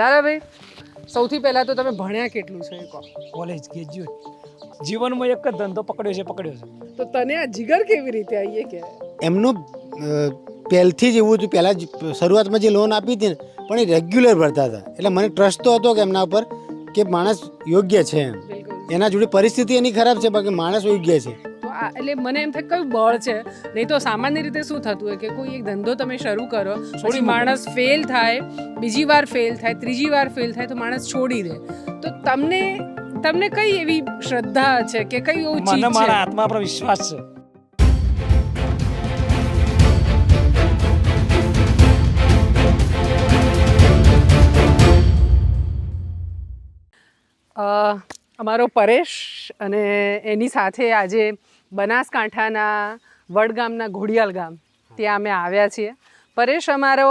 લાલાભાઈ સૌથી પહેલાં તો તમે ભણ્યા કેટલું છે કહો. કોલેજ ગ્રેજ્યુએટ જીવનમાં એક જ ધંધો પકડ્યો છે પકડ્યો છે. તો તને આ જીગર કેવી રીતે આવી એ કે? એમનું પહેલથી જ એવું હતું. પહેલાં જ શરૂઆતમાં જે લોન આપી હતી ને પણ એ રેગ્યુલર ભરતા હતા. એટલે મને ટ્રસ્ટ તો હતો કે એમના ઉપર કે માણસ યોગ્ય છે એમ. એના જોડે પરિસ્થિતિ એની ખરાબ છે બાકી માણસ યોગ્ય છે. એટલે મને એમ થાય કયું બળ છે? નહીં તો સામાન્ય રીતે શું થતું હોય કે કોઈ એક ધંધો તમે શરૂ કરો પછી માણસ ફેલ થાય બીજી વાર ફેલ થાય ત્રીજી વાર ફેલ થાય તો માણસ છોડી દે. તો તમને તમને કઈ એવી શ્રદ્ધા છે કે કઈ એવું ચીજ છે? મારા આત્મા પર વિશ્વાસ છે. અમારો પરેશ અને એની સાથે આજે બનાસકાંઠાના વડગામના ઘોડિયાલ ગામ ત્યાં અમે આવ્યા છીએ. પરેશ અમારો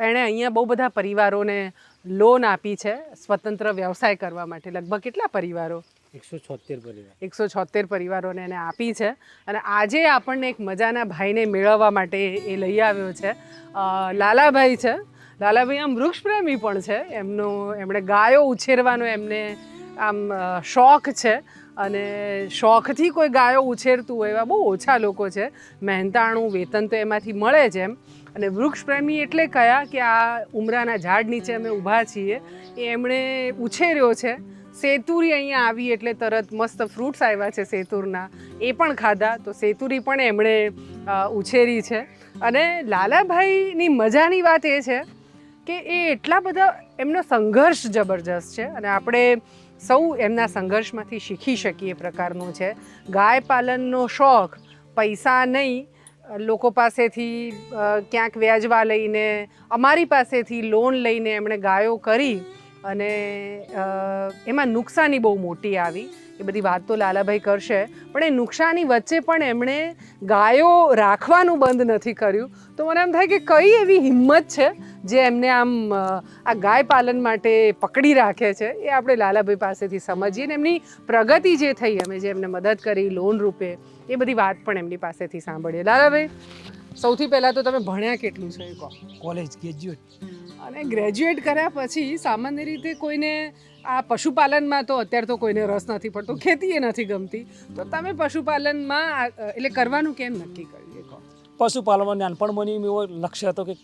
એણે અહીંયા બહુ બધા પરિવારોને લોન આપી છે સ્વતંત્ર વ્યવસાય કરવા માટે. લગભગ કેટલા પરિવારો? એકસો છોતેર પરિવાર. એકસો છોતેર પરિવારોને એને આપી છે. અને આજે આપણને એક મજાના ભાઈને મેળવવા માટે એ લઈ આવ્યો છે. લાલાભાઈ છે. લાલાભાઈ આમ વૃક્ષપ્રેમી પણ છે. એમનો એમણે ગાયો ઉછેરવાનો એમને આમ શોખ છે. અને શોખથી કોઈ ગાયો ઉછેરતું હોય એવા બહુ ઓછા લોકો છે. મહેનતાણું વેતન તો એમાંથી મળે જ એમ. અને વૃક્ષપ્રેમી એટલે કયા કે આ ઉમરાના ઝાડ નીચે અમે ઊભા છીએ. એ એમણે ઉછેર્યો છે. સેતુરી અહીંયા આવી એટલે તરત મસ્ત ફ્રૂટ્સ આવ્યા છે સેતુરના. એ પણ ખાધા. તો સેતુરી પણ એમણે ઉછેરી છે. અને લાલાભાઈની મજાની વાત એ છે કે એ એટલા બધા એમનો સંઘર્ષ જબરજસ્ત છે અને આપણે સૌ એમના સંઘર્ષમાંથી શીખી શકીએ એ પ્રકારનું છે. ગાય પાલનનો શોખ, પૈસા નહીં, લોકો પાસેથી ક્યાંક વ્યાજવા લઈને, અમારી પાસેથી લોન લઈને એમણે ગાયો કરી અને એમાં નુકસાની બહુ મોટી આવી. એ બધી વાત તો લાલાભાઈ કરશે, પણ એ નુકસાની વચ્ચે પણ એમણે ગાયો રાખવાનું બંધ નથી કર્યું. તો મને એમ થાય કે કઈ એવી હિંમત છે જે એમને આમ આ ગાય પાલન માટે પકડી રાખે છે એ આપણે લાલાભાઈ પાસેથી સમજીએ ને એમની પ્રગતિ જે થઈ અમે જે એમને મદદ કરી લોન રૂપે એ બધી વાત પણ એમની પાસેથી સાંભળીએ. લાલાભાઈ સૌથી પહેલાં તો તમે ભણ્યા કેટલું છે? કહો કોલેજ ગ્રેજ્યુએટ. અને ગ્રેજ્યુએટ કર્યા પછી સામાન્ય રીતે કોઈને આ પશુપાલનમાં તો અત્યારે તો કોઈને રસ નથી પડતો ખેતી એ નથી ગમતી. તો તમે પશુપાલનમાં એટલે કરવાનું કેમ નક્કી કર્યું એ કહો પશુપાલનમાં નાનપણમાં એવો લક્ષ્ય હતો કે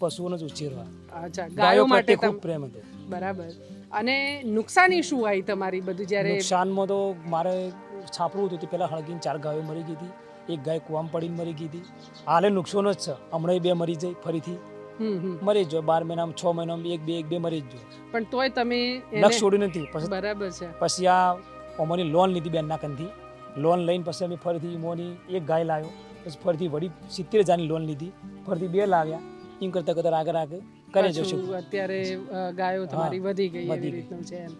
પશુઓને જ ઉછેરવા. અચ્છા ગાયો માટે ખૂબ પ્રેમ હતો. બરાબર. અને નુકસાની શું આવી તમારી બધું જ્યારે નુકસાનમાં તો મારે છાપરું હતું તે પહેલાં હળગીને ચાર ગાયો મરી ગઈ હતી. એક ગાય કૂવામાં પડીને મરી ગઈ હતી. હાલે નુકસાન જ છે. હમણાં બે મરી જાય ફરીથી. મરી જ બાર મહિનામાં છ મહિનામાં એક બે એક બે મરી જ પણ તોય તમે લક્ષ છોડી નથી. પછી બરાબર છે. પછી આ અમારી લોન લીધી બેનના કંથી લોન લઈને પછી અમે ફરીથી મોની એક ગાય લાવ્યો. પછી ફરીથી વળી સિત્તેર હજારની લોન લીધી. ફરીથી બે લાવ્યા. એમ કરતાં કરતાં આગળ આગળ કરી જશું અત્યારે ગાયો તમારી વધી ગઈ એવી વધી. રીતનું છે એમ.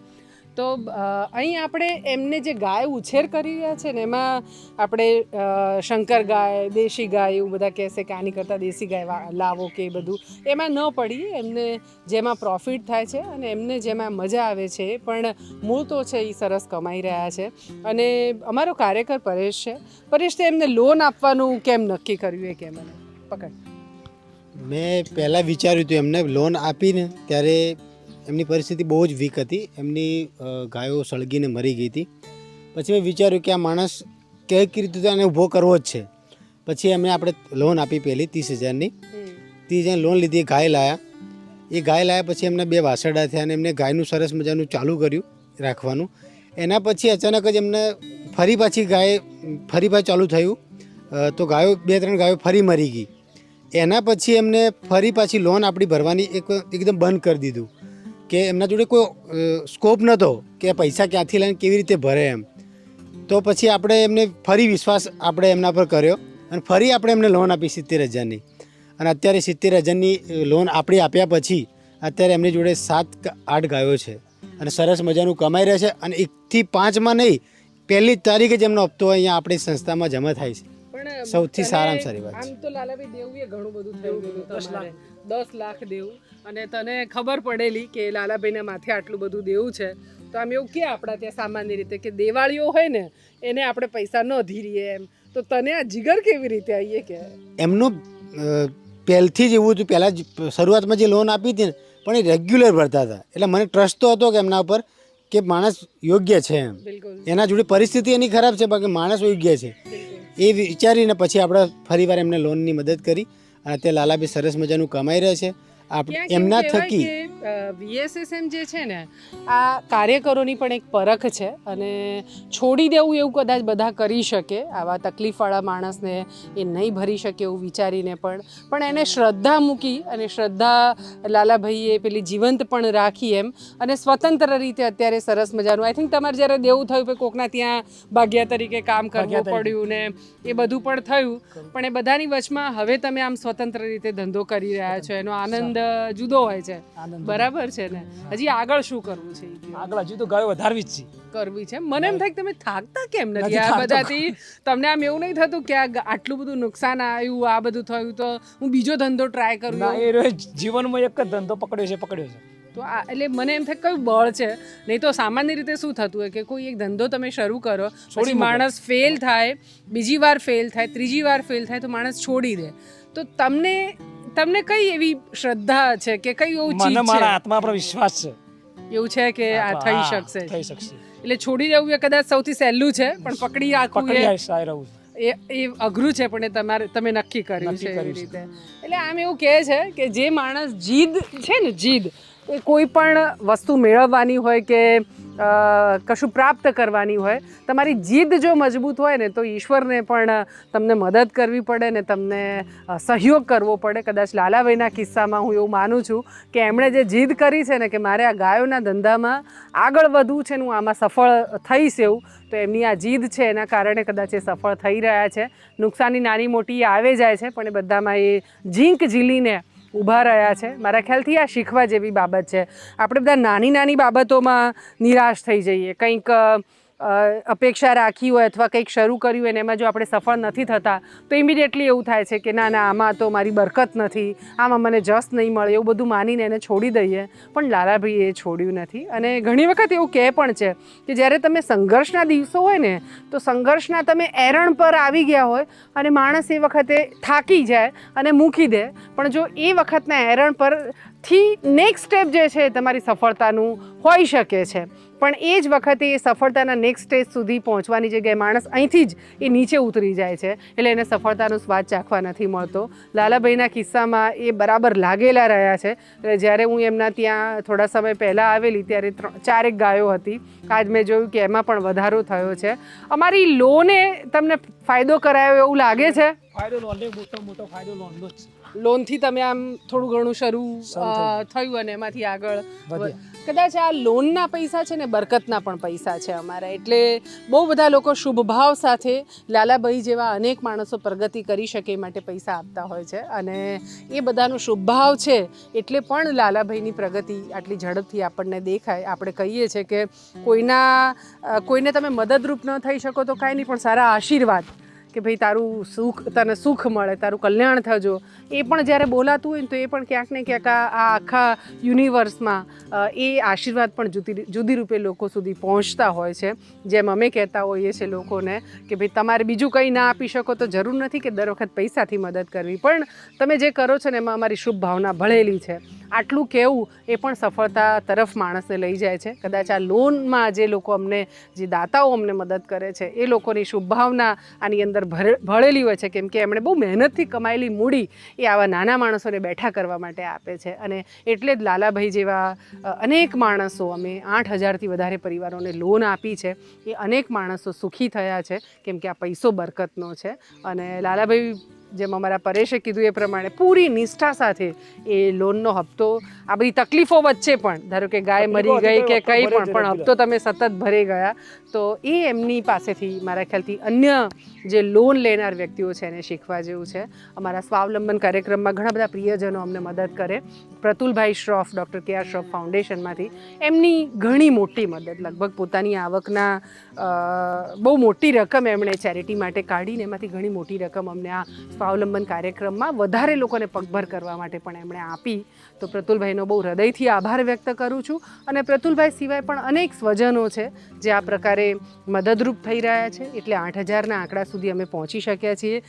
તો અહીં આપણે એમને જે ગાય ઉછેર કરી રહ્યા છે ને એમાં આપણે શંકર ગાય દેશી ગાય એવું બધા કહેશે કે આની કરતાં દેશી ગાય લાવો કે એ બધું. એમાં ન પડી એમને જેમાં પ્રોફિટ થાય છે અને એમને જેમાં મજા આવે છે પણ મૂળ તો છે એ સરસ કમાઈ રહ્યા છે. અને અમારો કાર્યકર પરેશ છે. પરેશ તે એમને લોન આપવાનું કેમ નક્કી કર્યું એ કેમ પકડ. મેં પહેલાં વિચાર્યું હતું એમને લોન આપીને, ત્યારે એમની પરિસ્થિતિ બહુ જ વીક હતી. એમની ગાયો સળગીને મરી ગઈ હતી. પછી મેં વિચાર્યું કે આ માણસ કંઈક રીતે એને ઊભો કરવો જ છે. પછી એમને આપણે લોન આપી પહેલી ત્રીસ હજારની. ત્રીસ હજાર લોન લીધી ગાય લાયા. એ ગાય લાયા પછી એમને બે વાસરડા થયા અને એમને ગાયનું સરસ મજાનું ચાલુ કર્યું રાખવાનું. એના પછી અચાનક જ એમને ફરી પાછી ગાય, ફરી પાછી ચાલુ થયું. તો ગાયો, બે ત્રણ ગાયો ફરી મરી ગઈ. એના પછી એમને ફરી પાછી લોન આપણી ભરવાની એક એકદમ બંધ કરી દીધું. કે એમના જોડે કોઈ સ્કોપ નહોતો કે પૈસા ક્યાંથી લઈને કેવી રીતે ભરે એમ. તો પછી આપણે એમને ફરી વિશ્વાસ આપણે એમના પર કર્યો અને ફરી આપણે એમને લોન આપી સિત્તેર હજારની. અને અત્યારે સિત્તેર હજારની લોન આપણી આપ્યા પછી અત્યારે એમની જોડે સાત આઠ ગાયો છે. અને સરસ મજાનું કમાઈ રહ્યા છે અને એકથી પાંચમાં નહીં, પહેલી તારીખે જ એમનો હપ્તો અહીંયા આપણી સંસ્થામાં જમા થાય છે. સૌથી સારામાં સારી વાત આમ તો લાલાભાઈ દેવું એ ઘણું બધું થઈ ગયું લાખ. દસ લાખ દેવું. અને તને ખબર પડેલી કે લાલાભાઈના માથે આટલું બધું દેવું છે. તો આમ એવું કે આપણા ત્યાં સામાન્ય રીતે કે દેવાળીઓ હોય ને એને આપણે પૈસા ન ધીરીએ એમ. તો તને આ જીગર કેવી રીતે આવીએ કે? એમનું પહેલથી જ એવું હતું. પહેલાં જ શરૂઆતમાં જે લોન આપી હતી ને પણ એ રેગ્યુલર ભરતા હતા. એટલે મને ટ્રસ્ટ તો હતો કે એમના ઉપર કે માણસ યોગ્ય છે એમ. એના જોડે પરિસ્થિતિ એની ખરાબ છે બાકી માણસ યોગ્ય છે. એ વિચારીને પછી આપણે ફરીવાર એમને લોનની મદદ કરી અને અત્યારે લાલાબી સરસ મજાનું કમાઈ રહ્યા છે. એમના થકી. વીએસએસએમ જે છે ને આ કાર્યકરોની પણ એક પરખ છે અને છોડી દેવું એવું કદાચ બધા કરી શકે આવા તકલીફવાળા માણસને એ નહીં ભરી શકે એવું વિચારીને પણ. પણ એને શ્રદ્ધા મૂકી અને શ્રદ્ધા લાલાભાઈએ પેલી જીવંત પણ રાખી એમ અને સ્વતંત્ર રીતે અત્યારે સરસ મજાનું. આઈ થિંક તમારે જ્યારે દેવું થયું કે કોકના ત્યાં ભાગ્યા તરીકે કામ કરવું પડ્યું ને એ બધું પણ થયું પણ એ બધાની વચમાં હવે તમે આમ સ્વતંત્ર રીતે ધંધો કરી રહ્યા છો એનો આનંદ જુદો હોય છે. બરાબર છે ને? હજી આગળ શું કરવું છે આગળ હજુ તો ગાયો વધારવી જ છે. કરવી છે મને એમ થાય કે તમે થાકતા કેમ નથી? આ બધાથી તમને આમ એવું નહીં થતું કે આટલું બધું નુકસાન આવ્યું આ બધું થયું તો હું બીજો ધંધો ટ્રાય કરું એ જીવનમાં એક જ ધંધો પકડ્યો છે પકડ્યો છે. તો આ એટલે મને એમ થાય કયું બળ છે? નહીં તો સામાન્ય રીતે શું થતું હોય કે કોઈ એક ધંધો તમે શરૂ કરો પછી માણસ ફેલ થાય બીજી વાર ફેલ થાય ત્રીજી વાર ફેલ થાય તો માણસ છોડી દે. તો તમને તમને કઈ એવી શ્રદ્ધા છે કે કઈ એવું મને ચીજ મારા છે? આત્મા પર વિશ્વાસ છે. એવું છે કે આ થઈ શકશે? થઈ શકશે. એટલે છોડી દેવું એ કદાચ સૌથી સહેલું છે પણ પકડી રાખવું પકડી એ આવીશ રહું એ એ અઘરું છે પણ એ તમારે તમે નક્કી કર્યું છે એવી રીતે. એટલે આમ એવું કહે છે કે જે માણસ જીદ છે ને જીદ એ કોઈ પણ વસ્તુ મેળવવાની હોય કે કશું પ્રાપ્ત કરવાની હોય. તમારી જીદ જો મજબૂત હોય ને, તો ઈશ્વરને પણ તમને મદદ કરવી પડે ને તમને સહયોગ કરવો પડે. કદાચ લાલાભાઈના કિસ્સામાં હું એવું માનું છું કે એમણે જે જીદ કરી છે ને, કે મારે આ ગાયોના ધંધામાં આગળ વધવું છે ને, હું આમાં સફળ થઈશ એવું, તો એમની આ જીદ છે, એના કારણે કદાચ એ સફળ થઈ રહ્યા છે. નુકસાની નાની મોટી આવે જાય છે, પણ એ બધામાં એ ઝીંક ઝીલીને ઊભા રહ્યા છે. મારા ખ્યાલથી આ શીખવા જેવી બાબત છે. આપણે બધા નાની નાની બાબતોમાં નિરાશ થઈ જઈએ. કંઈક અપેક્ષા રાખી હોય અથવા કંઈક શરૂ કર્યું હોય ને એમાં જો આપણે સફળ નથી થતા, તો ઇમિડિયેટલી એવું થાય છે કે ના ના, આમાં તો મારી બરકત નથી, આમાં મને જસ નહીં મળે, એવું બધું માનીને એને છોડી દઈએ. પણ લાલાભાઈએ એ છોડ્યું નથી. અને ઘણી વખત એવું કહે પણ છે કે જ્યારે તમે સંઘર્ષના દિવસો હોય ને, તો સંઘર્ષના તમે એરણ પર આવી ગયા હોય અને માણસ એ વખતે થાકી જાય અને મૂકી દે. પણ જો એ વખતના એરણ પરથી નેક્સ્ટ સ્ટેપ જે છે તમારી સફળતાનું હોઈ શકે છે. પણ એ જ વખતે એ સફળતાના નેક્સ્ટ સ્ટેજ સુધી પહોંચવાની જગ્યાએ માણસ અહીંથી જ એ નીચે ઉતરી જાય છે. એટલે એને સફળતાનો સ્વાદ ચાખવા નથી મળતો. લાલાભાઈના કિસ્સામાં એ બરાબર લાગેલા રહ્યા છે. એટલે જ્યારે હું એમના ત્યાં થોડા સમય પહેલાં આવેલી ત્યારે ચારેક ગાયો હતી. આજ મેં જોયું કે એમાં પણ વધારો થયો છે. અમારી લોને તમને ફાયદો કરાયો એવું લાગે છે? ફાયદો લોનનો મોટો મોટો ફાયદો લોનનો જ છે. લોનથી તમે આમ થોડું ઘણું શરૂ થયું. અને એમાંથી આગળ કદાચ આ લોનના પૈસા છે ને બરકતના પણ પૈસા છે અમારા. એટલે બહુ બધા લોકો શુભભાવ સાથે લાલાભાઈ જેવા અનેક માણસો પ્રગતિ કરી શકે એ માટે પૈસા આપતા હોય છે. અને એ બધાનો શુભભાવ છે એટલે પણ લાલાભાઈની પ્રગતિ આટલી ઝડપથી આપણને દેખાય. આપણે કહીએ છીએ કે કોઈના કોઈને તમે મદદરૂપ ન થઈ શકો તો કાંઈ નહીં પણ સારા આશીર્વાદ કે ભાઈ તારું સુખ, તને સુખ મળે, તારું કલ્યાણ થજો. એ પણ જ્યારે બોલાતું હોય ને તો એ પણ ક્યાંક ને ક્યાંક આ આખા યુનિવર્સમાં એ આશીર્વાદ પણ જુદી જુદી રૂપે લોકો સુધી પહોંચતા હોય છે. જેમ અમે કહેતા હોઈએ છીએ લોકોને કે ભાઈ તમારે બીજું કંઈ ના આપી શકો તો જરૂર નથી કે દર વખત પૈસાથી મદદ કરવી. પણ તમે જે કરો છો ને એમાં અમારી શુભ ભાવના ભળેલી છે. આટલું કહેવું એ પણ સફળતા તરફ માણસને લઈ જાય છે. કદાચ આ લોનમાં જે લોકો અમને, જે દાતાઓ અમને મદદ કરે છે, એ લોકોની શુભ ભાવના આની અંદર ભરે- ભળેલી હોય છે, કેમ કે એમણે બહુ મહેનતથી કમાયેલી મૂડી એ આવા નાના માણસોને બેઠા કરવા માટે આપે છે. અને એટલે જ લાલાભાઈ જેવા અનેક માણસો, અમે આઠ હજારથી વધારે પરિવારોને લોન આપી છે. એ અનેક માણસો સુખી થયા છે, કેમ કે આ પૈસો બરકતનો છે. અને લાલાભાઈ જેમ અમારા પરેશે કીધું એ પ્રમાણે પૂરી નિષ્ઠા સાથે એ લોનનો હપ્તો આ બધી તકલીફો વચ્ચે પણ ધારો કે ગાય મરી ગઈ કે કંઈ પણ પણ હપ્તો તમે સતત ભરે ગયા તો એ એમની પાસેથી મારા ખ્યાલથી અન્ય જે લોન લેનાર વ્યક્તિઓ છે એને શીખવા જેવું છે. અમારા સ્વાવલંબન કાર્યક્રમમાં ઘણા બધા પ્રિયજનો અમને મદદ કરે. પ્રતુલભાઈ Shroff doctor K R Shroff ફાઉન્ડેશનમાંથી એમની ઘણી મોટી મદદ લગભગ પોતાની આવકના બહુ મોટી રકમ એમણે ચેરિટી માટે કાઢીને એમાંથી ઘણી મોટી રકમ અમને આ સ્વાવલંબન કાર્યક્રમમાં વધારે લોકોને પગભર કરવા માટે પણ એમણે આપી. તો પ્રતુલભાઈનો બહુ હૃદયથી આભાર વ્યક્ત કરું છું. અને પ્રતુલભાઈ સિવાય પણ અનેક સ્વજનો છે જે આ પ્રકારે મદદરૂપ થઈ રહ્યા છે. એટલે આઠ હજારના આંકડા સુધી અમે પહોંચી શક્યા છીએ.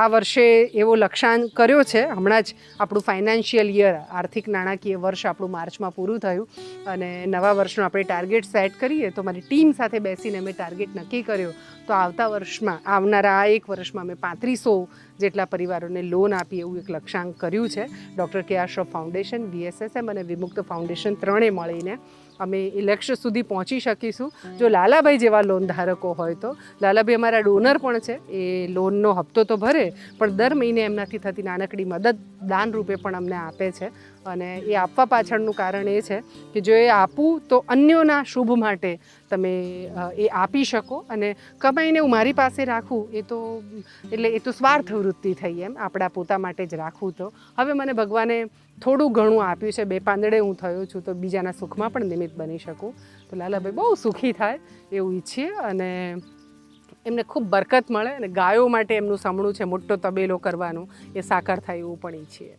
આ વર્ષે એવો લક્ષ્યાંક કર્યો છે. હમણાં જ આપણું ફાઇનાન્શિયલ યર, આર્થિક નાણાકીય વર્ષ આપણું માર્ચમાં પૂરું થયું. અને નવા વર્ષનો આપણે ટાર્ગેટ સેટ કરીએ તો મારી ટીમ સાથે બેસીને મેં ટાર્ગેટ નક્કી કર્યો. તો આવતા વર્ષમાં, આવનારા આ એક વર્ષમાં અમે પાંત્રીસો જેટલા પરિવારોને લોન આપી એવું એક લક્ષ્યાંક કર્યું છે. Doctor K R Shroff foundation, બીએસએસએમ અને વિમુક્ત ફાઉન્ડેશન ત્રણે મળીને અમે ઇલેક્શન સુધી પહોંચી શકીશું. જો લાલાભાઈ જેવા લોન ધારકો હોય તો લાલાભાઈ અમારા ડોનર પણ છે એ લોનનો હપ્તો તો ભરે પણ દર મહિને એમનાથી થતી નાનકડી મદદ દાન રૂપે પણ અમને આપે છે. અને એ આપવા પાછળનું કારણ એ છે કે જો એ આપું તો અન્યોના શુભ માટે તમે એ આપી શકો. અને કમાઈને હું મારી પાસે રાખું એ તો એટલે એ તો સ્વાર્થ વૃત્તિ થઈ એમ આપણા પોતા માટે જ રાખવું તો. હવે મને ભગવાને થોડું ઘણું આપ્યું છે. બે પાંદડે હું થયો છું તો બીજાના સુખમાં પણ નિમિત્ત બની શકું. તો લાલાભાઈ બહુ સુખી થાય એવું ઈચ્છીએ અને એમને ખૂબ બરકત મળે અને ગાયો માટે એમનું સમણું છે, મોટો તબેલો કરવાનું, એ સાકાર થાય એવું પણ ઈચ્છીએ.